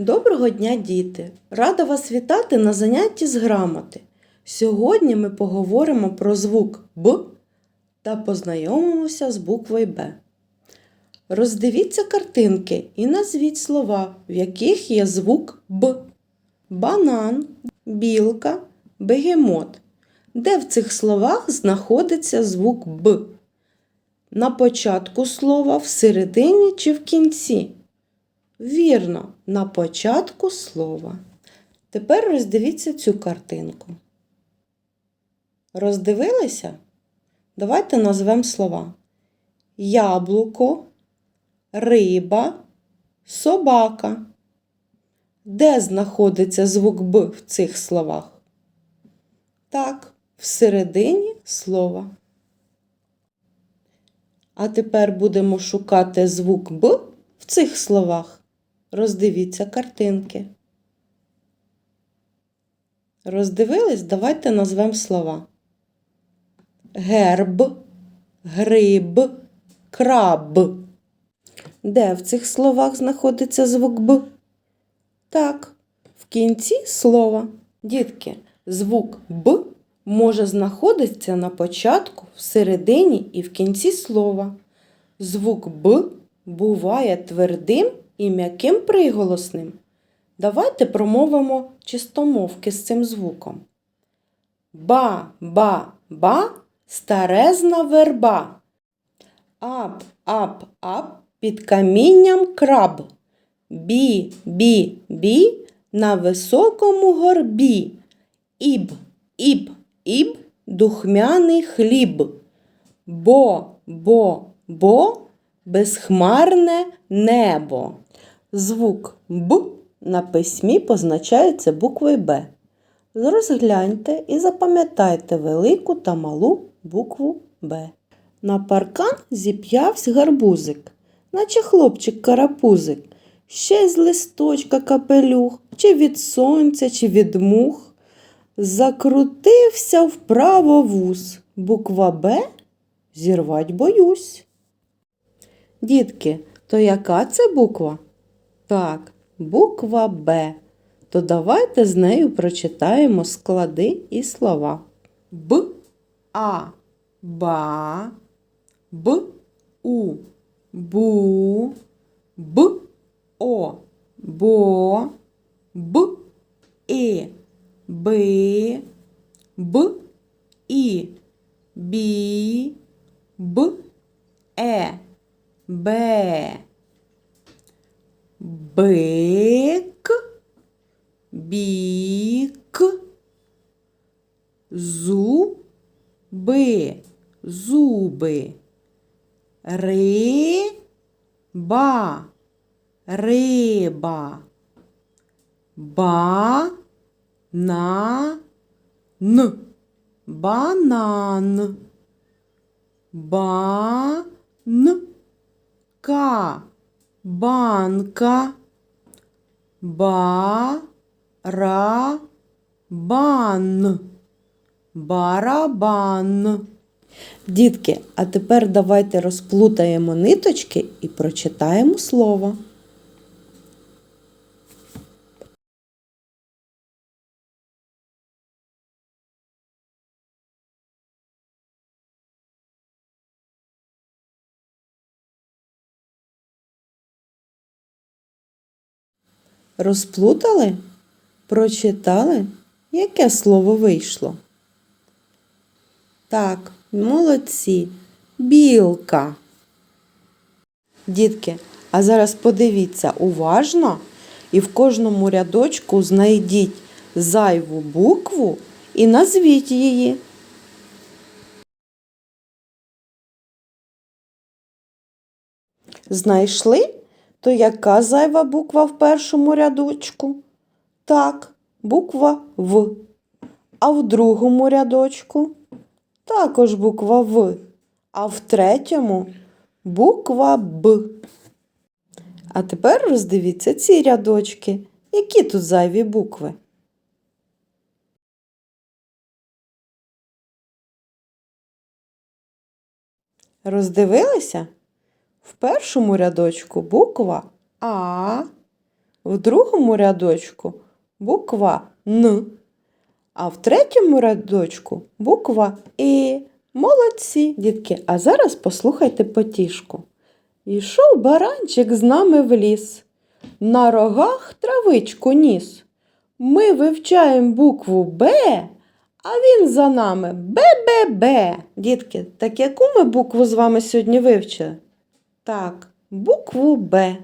Доброго дня, діти! Рада вас вітати на занятті з грамоти. Сьогодні ми поговоримо про звук Б та познайомимося з буквою Б. Роздивіться картинки і назвіть слова, в яких є звук Б. Банан, білка, бегемот. Де в цих словах знаходиться звук Б? На початку слова, всередині чи в кінці? Вірно, на початку слова. Тепер роздивіться цю картинку. Роздивилися? Давайте назвемо слова. Яблуко, риба, собака. Де знаходиться звук Б в цих словах? Так, всередині слова. А тепер будемо шукати звук Б в цих словах. Роздивіться картинки. Роздивились? Давайте назвемо слова. Герб, гриб, краб. Де в цих словах знаходиться звук Б? Так, в кінці слова. Дітки, звук Б може знаходитися на початку, всередині і в кінці слова. Звук Б буває твердим і м'яким приголосним. Давайте промовимо чистомовки з цим звуком. Ба, ба, ба, старезна верба. Ап, ап, ап, під камінням краб. Бі, бі, бі, на високому горбі. Іб, іб, іб, духмяний хліб. Бо, бо, бо, безхмарне небо. Звук Б на письмі позначається буквою Б. Розгляньте і запам'ятайте велику та малу букву Б. На паркан зіп'явсь гарбузик, наче хлопчик карапузик, ще з листочка капелюх, чи від сонця, чи від мух. Закрутився вправо вуз. Буква Б зірвать боюсь. Дітки, то яка це буква? Так, буква Б. То давайте з нею прочитаємо склади і слова. Б, А, ба, Б, У, бу, Б, О, бо, Б, І, би, Б, І, бі, Б, Е, Б. Бик, бік, зуби, зуби, риба, риба, ба, на, н, банан, ба, ка, банка, барабан, барабан. Дітки, а тепер давайте розплутаємо ниточки і прочитаємо слово. Розплутали? Прочитали? Яке слово вийшло? Так, молодці. Білка. Дітки, а зараз подивіться уважно і в кожному рядочку знайдіть зайву букву і назвіть її. Знайшли? То яка зайва буква в першому рядочку? Так, буква В. А в другому рядочку також буква В. А в третьому буква Б. А тепер роздивіться ці рядочки. Які тут зайві букви? Роздивилися? В першому рядочку буква А, В другому рядочку буква Н, а в третьому рядочку буква І. Молодці, дітки. А зараз послухайте потішку. Йшов баранчик з нами в ліс, на рогах травичку ніс. Ми вивчаємо букву Б, а він за нами Б-Б-Б. Дітки, так яку ми букву з вами сьогодні вивчили? Так, букву Б.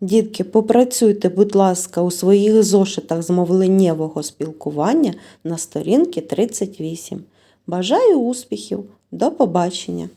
Дітки, попрацюйте, будь ласка, у своїх зошитах з мовленнєвого спілкування на сторінки 38. Бажаю успіхів! До побачення!